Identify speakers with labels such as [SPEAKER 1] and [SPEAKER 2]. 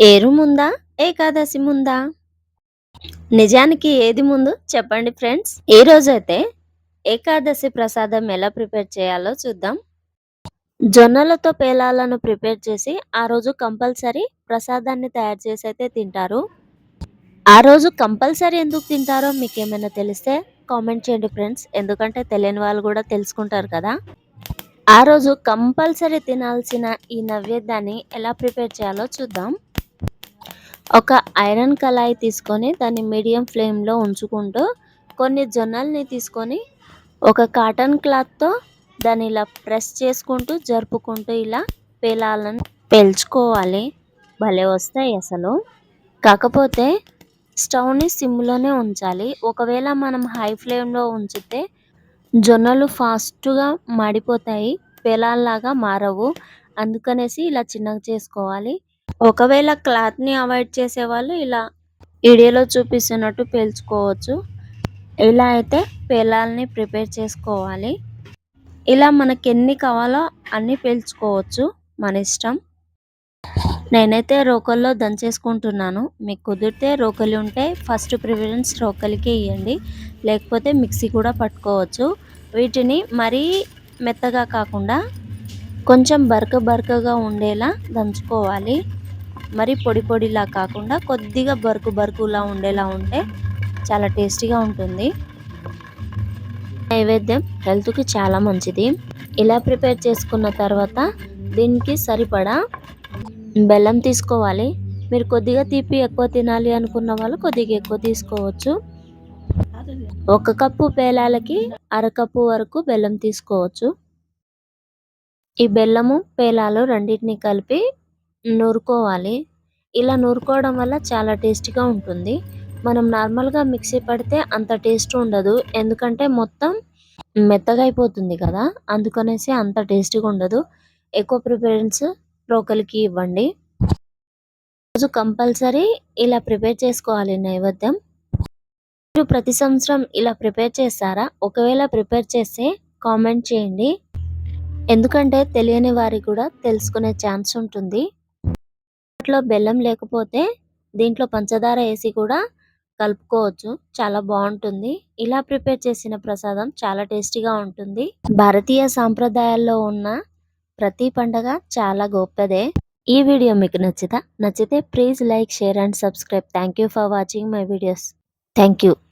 [SPEAKER 1] ఏరు ముందా? ఏకాదశి ముందా? నిజానికి ఏది ముందు? చెప్పండి ఫ్రెండ్స్. ఈ రోజైతే ఏకాదశి ప్రసాదం ఎలా ప్రిపేర్ చేయాలో చూద్దాం. జొన్నలతో పేలాలను ప్రిపేర్ చేసి ఆ రోజు కంపల్సరీ ప్రసాదాన్ని తయారు చేసి అయితే తింటారు. ఆ రోజు కంపల్సరీ ఎందుకు తింటారో మీకు ఏమైనా తెలిస్తే కామెంట్ చేయండి ఫ్రెండ్స్. ఎందుకంటే తెలియని వాళ్ళు కూడా తెలుసుకుంటారు కదా. ఆ రోజు కంపల్సరీ తినాల్సిన ఈ నైవేద్యాన్ని ఎలా ప్రిపేర్ చేయాలో చూద్దాం. ఒక ఐరన్ కళాయి తీసుకొని దాన్ని మీడియం ఫ్లేమ్లో ఉంచుకుంటూ కొన్ని జొన్నల్ని తీసుకొని ఒక కాటన్ క్లాత్తో దాన్ని ఇలా ప్రెస్ చేసుకుంటూ జరుపుకుంటూ ఇలా పేలాలని పేల్చుకోవాలి. భలే వస్తాయి అసలు. కాకపోతే స్టవ్ని సిమ్లోనే ఉంచాలి. ఒకవేళ మనం హై ఫ్లేమ్లో ఉంచితే జొన్నలు ఫాస్ట్గా మాడిపోతాయి. పేలాల్లాగా మారవు. అందుకనేసి ఇలా చిన్నగా చేసుకోవాలి. ఒకవేళ క్లాత్ని అవాయిడ్ చేసే వాళ్ళు ఇలా వీడియోలో చూపిస్తున్నట్టు పేల్చుకోవచ్చు. ఇలా అయితే పేలాలని ప్రిపేర్ చేసుకోవాలి. ఇలా మనకి ఎన్ని కావాలో అన్ని పేల్చుకోవచ్చు మన ఇష్టం. నేనైతే రోకల్లో దంచేసుకుంటున్నాను. మీకు కుదిరితే రోకలి ఉంటే ఫస్ట్ ప్రిఫరెన్స్ రోకలికే ఇవ్వండి లేకపోతే మిక్సీ కూడా పట్టుకోవచ్చు. వీటిని మరీ మెత్తగా కాకుండా కొంచెం బరక బరకగా ఉండేలా దంచుకోవాలి. మరి పొడి పొడిలా కాకుండా కొద్దిగా బరుకు బరుకులా ఉండేలా ఉంటే చాలా టేస్టీగా ఉంటుంది. నైవేద్యం హెల్త్కి చాలా మంచిది. ఇలా ప్రిపేర్ చేసుకున్న తర్వాత దీనికి సరిపడా బెల్లం తీసుకోవాలి. మీరు కొద్దిగా తీపి ఎక్కువ తినాలి అనుకున్న వాళ్ళు కొద్దిగా ఎక్కువ తీసుకోవచ్చు. ఒక కప్పు పేలాలకి అరకప్పు వరకు బెల్లం తీసుకోవచ్చు. ఈ బెల్లము పేలాలు రెండింటిని కలిపి నూరుకోవాలి. ఇలా నూరుకోవడం వల్ల చాలా టేస్టీగా ఉంటుంది. మనం నార్మల్గా మిక్సీ పడితే అంత టేస్ట్ ఉండదు. ఎందుకంటే మొత్తం మెత్తగా అయిపోతుంది కదా. అందుకనేసి అంత టేస్టీగా ఉండదు. ఎక్కువ ప్రిఫరెన్స్ రోకలికి ఇవ్వండి. రోజు కంపల్సరీ ఇలా ప్రిపేర్ చేసుకోవాలి నైవేద్యం. మీరు ప్రతి సంవత్సరం ఇలా ప్రిపేర్ చేస్తారా? ఒకవేళ ప్రిపేర్ చేస్తే కామెంట్ చేయండి. ఎందుకంటే తెలియని వారికి కూడా తెలుసుకునే ఛాన్స్ ఉంటుంది. లో బెల్లం లేకపోతే దీంట్లో పంచదార వేసి కూడా కలుపుకోవచ్చు. చాలా బాగుంటుంది. ఇలా ప్రిపేర్ చేసిన ప్రసాదం చాలా టేస్టీగా ఉంటుంది. భారతీయ సాంప్రదాయాల్లో ఉన్న ప్రతి పండగ చాలా గొప్పదే. ఈ వీడియో మీకు నచ్చితే నచ్చితే please like share and subscribe. Thank for watching my videos. Thank